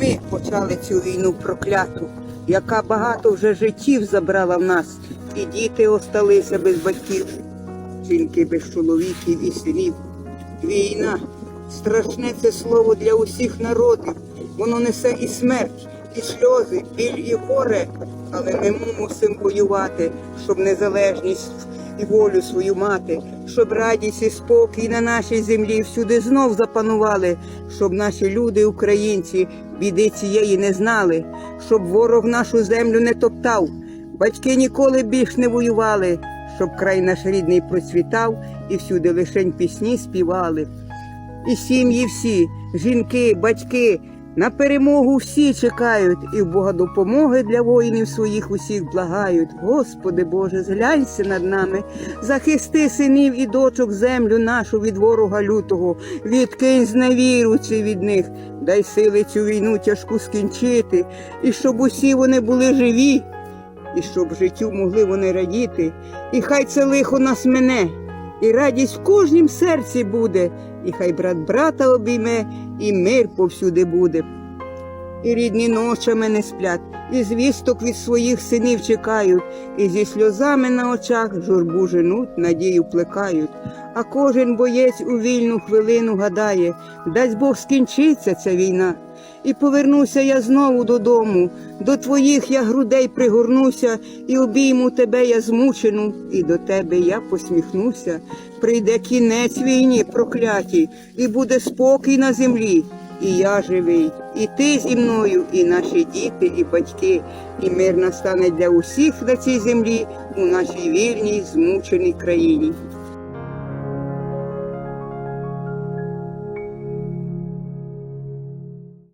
Ми почали цю війну прокляту, яка багато вже життів забрала в нас, і діти осталися без батьків, жінки без чоловіків і синів. Війна страшне це слово для усіх народів. Воно несе і смерть, і сльози, біль і горе. Але ми мусимо воювати, щоб незалежність і волю свою мати, щоб радість і спокій на нашій землі всюди знов запанували, щоб наші люди, українці, біди цієї не знали, щоб ворог нашу землю не топтав, батьки ніколи більш не воювали, щоб край наш рідний процвітав і всюди лишень пісні співали. І сім'ї всі, жінки, батьки, на перемогу всі чекають, і в Бога допомоги для воїнів своїх усіх благають. Господи Боже, зглянься над нами, захисти синів і дочок землю нашу від ворога лютого, відкинь зневіруючи від них, дай сили цю війну тяжку скінчити, і щоб усі вони були живі, і щоб життю могли вони радіти, і хай це лихо нас мене, і радість в кожнім серці буде, і хай брат брата обійме, і мир повсюди буде. І рідні ночами не сплять, і звісток від своїх синів чекають, і зі сльозами на очах журбу женуть, надію плекають. А кожен боєць у вільну хвилину гадає, дасть Бог скінчиться ця війна. І повернуся я знову додому, до твоїх я грудей пригорнуся, і обійму тебе я змучену, і до тебе я посміхнуся. Прийде кінець війні проклятій, і буде спокій на землі. І я живий, і ти зі мною, і наші діти, і батьки, і мир настане для усіх на цій землі у нашій вільній, змученій країні.